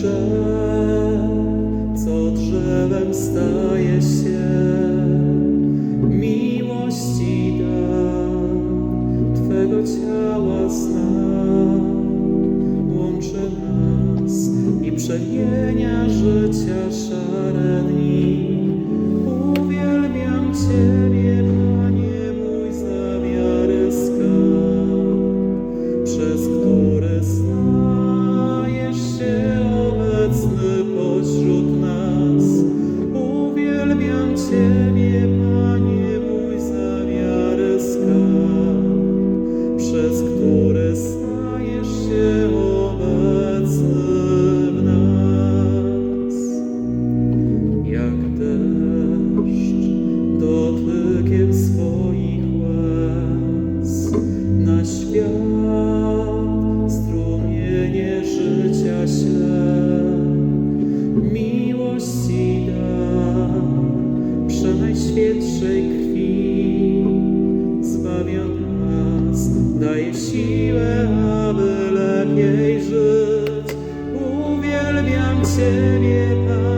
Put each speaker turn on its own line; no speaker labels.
shine. Najświętszej krwi zbawia nas, daje siłę, aby lepiej żyć. Uwielbiam Ciebie, Pan.